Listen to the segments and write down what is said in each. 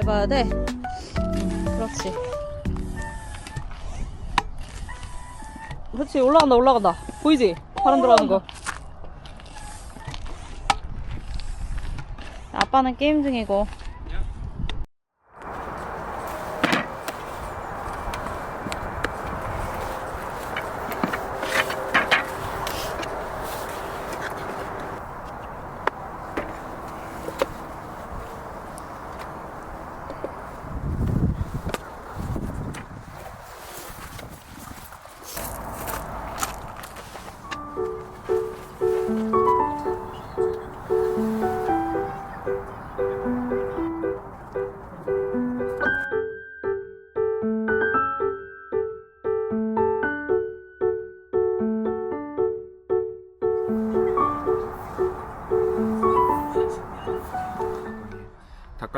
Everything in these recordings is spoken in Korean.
밟아야 돼. 응, 그렇지. 그렇지, 올라간다, 올라간다. 보이지? 바람 들어가는 거. 아빠는 게임 중이고.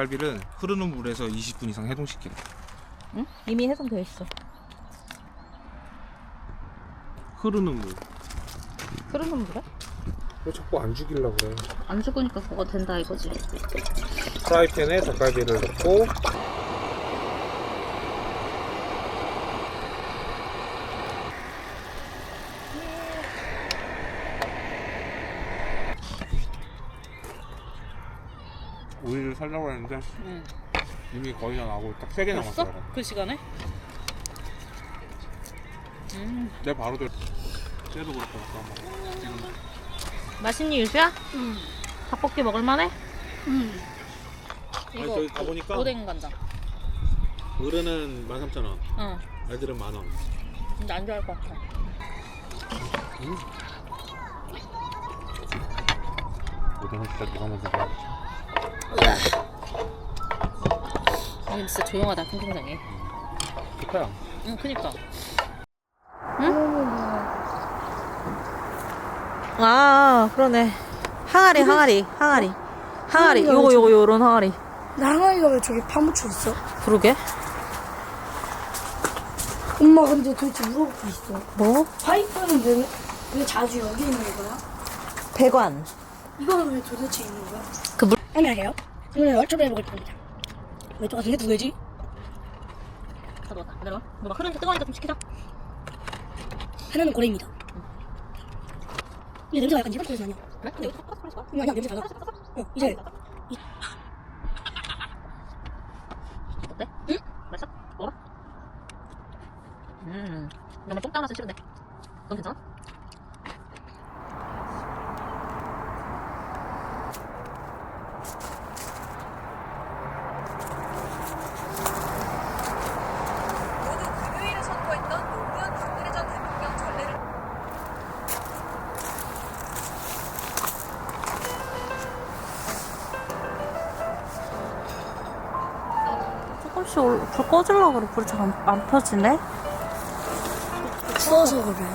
갈비를 흐르는 물에서 20분 이상 해동시키래. 응? 이미 해송되어 있어. 흐르는 물. 흐르는 물에? 왜 자꾸 안 죽이려고 그래? 안 죽으니까 그거 된다 이거지. 프라이팬에 닭갈비를 넣고 살려고 했는데 응. 이미 거의 다 나고 딱 3개 벌써? 남았어. 그 시간에? 음. 내 바로 될. 쟤도 그렇게 갖고 한번. 맛있니 유수야? 응. 닭볶이 먹을만해? 응. 아니, 저기 가보니까 오뎅 간장. 어른은 13,000원, 응. 애들은 만 원. 근데 안 좋아할 것 같아. 오뎅은 진짜 누가 먼저 먹어. 아니 진짜 조용하다 캠핑장에. 좋다야. 응, 그니까. 아, 그러네. 항아리, 항아리, 항아리. 항아리, 요거, 요거, 요런 항아리. 나랑이가 왜 저기 파묻혀 있어? 그러게. 엄마 근데 도대체 물어보고 있어. 뭐? 파이프는 왜, 왜 자주 여기 있는 거야? 배관. 이거는 왜 도대체 있는 거야? 그 물, 안녕하세요. 오늘 얼추를 해먹을 겁니다. 왜 똑같은 게두 개지? 다 넣었다. 내려와. 너막 흐르니까 뜨거우니까 좀 식히자. 하나는 고래입니다. 근데 냄새가 약간 냄새 아니야? 그래? 근데 여기 섞어서 그래, 좋아. 이거 아니야 냄새 달라. 어 이제 어때? 응? 맛있어? 먹어봐. 음. 정말 똥 따라서 싫은데. 넌 괜찮아? 조금씩 올, 불 꺼주려고 그래. 불이 잘 안, 안 펴지네? 추워서 그래.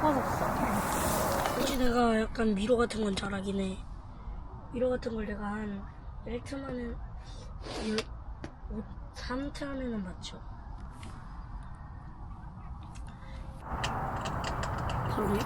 꺼졌어. 혹시 내가 약간 미로 같은 건 잘하긴 해. 미로 같은 걸 내가 한 1트 만에 3트 안에는 맞죠. 바로네?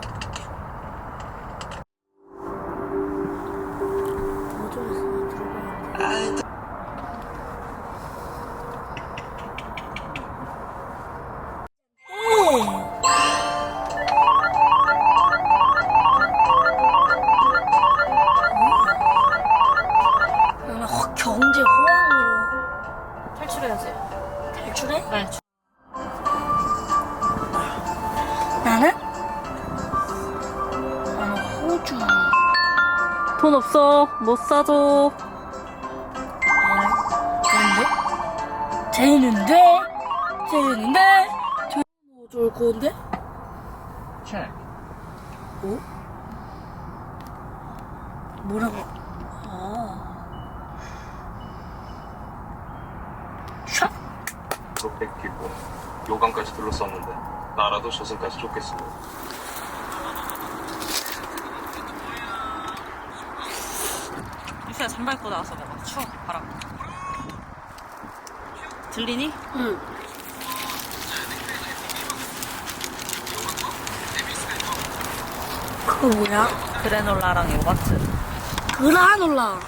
없어. 못 사줘. 되는데? 되는데? 되는데? 되... 뭐 좋을 건데? 어? 뭐라고? 아. 샵? 로 뺏기고 요강까지 둘러쌌는데 나라도 저승까지 쫓겠습니다. 수키야 잠바 입고 나와서 먹어. 추워 바람. 들리니? 응. 그거 뭐야? 그래놀라랑 요거트. 그라놀라.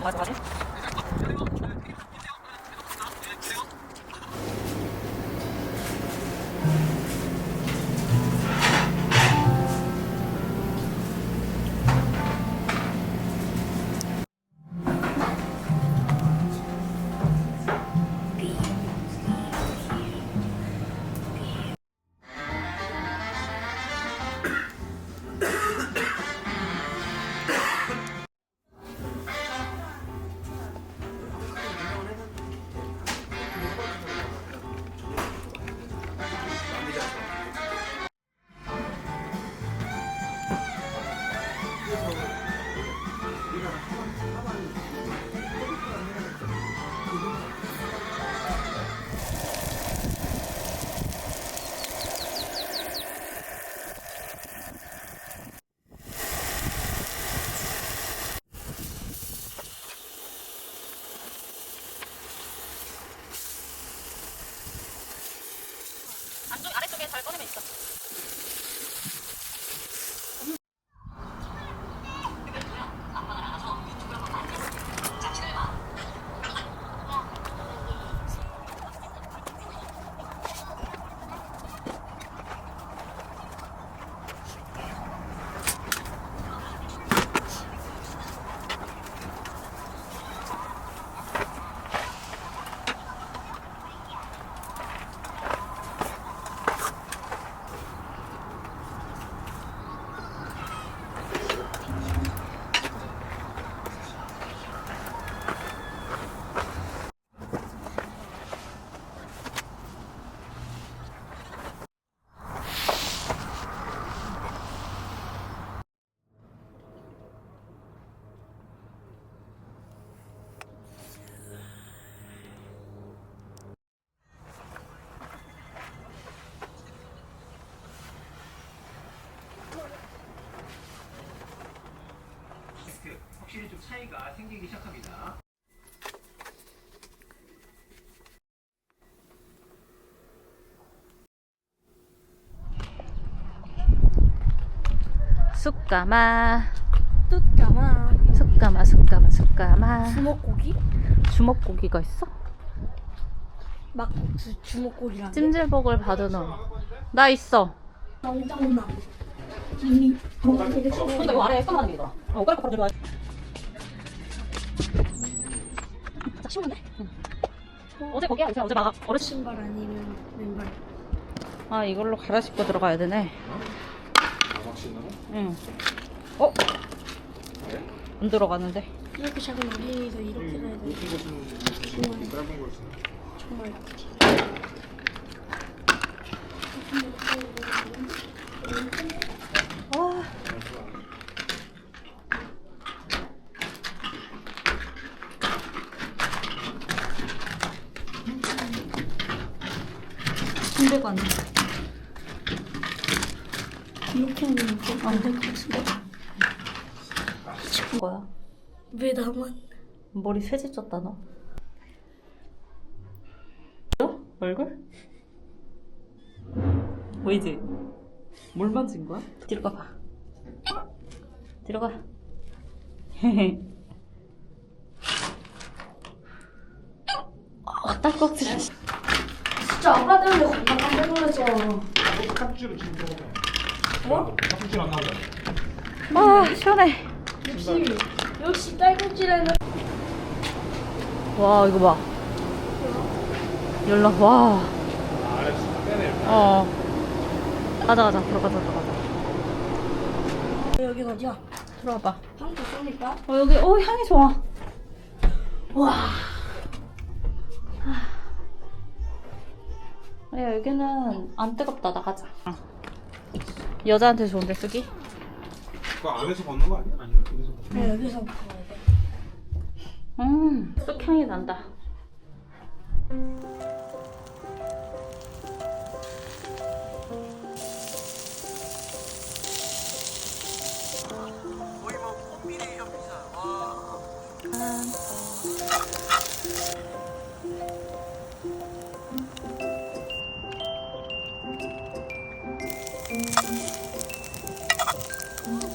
맞아 맞아. 잘 꺼내면 있어. 차이가 생기기 시작합니다. 쑥가마 뚜까마. 쑥가마 쑥가마 쑥가마 주먹고기? 주먹고기가 있어? 막국수 주먹고기랑. 찜질복을 받은 후. 나 있어. 짱짱나. 근데 이거 아래 까만 게더라 어, 깔고 바로 들어와. 딱 쉬운 건데? 응. 어제 거기야? 이제 어제 막 어렸을 신발 아니면 맨발. 아 이걸로 갈아 신고 들어가야 되네. 응. 어? 안 들어가는데? 이렇게 작은 어린이도 이렇게 해야 돼 이거 정말. 와 300원. 이렇게 하면 좀안될것 같은데? 미친 거야. 왜 나만? 머리 세제쪘다 너. 너? 얼굴? 보이지? 뭘 만진 거야? 뒤로 가봐. 뒤로 가. 아, 어, 딸꾹질. 진짜 아빠 때문에 겁나 깜짝 놀랐어. 깍지로 진짜 어? 깍지로 안 나오잖아 아 시원해. 역시 역시 딸꾹질에는 와 이거 봐. 연락 와. 빼내 어. 가자 가자 들어가자 들어가자. 여긴 어디야? 들어와봐. 한국 쏘니까? 어 여기 어 향이 좋아. 와. 야 여기는 안 뜨겁다 나가자. 여자한테 좋은데 쓰기? 그거 안에서 벗는 거 아니야? 아니 여기서 벗는 네, 여기서 가야 돼. 음, 쑥향이 난다.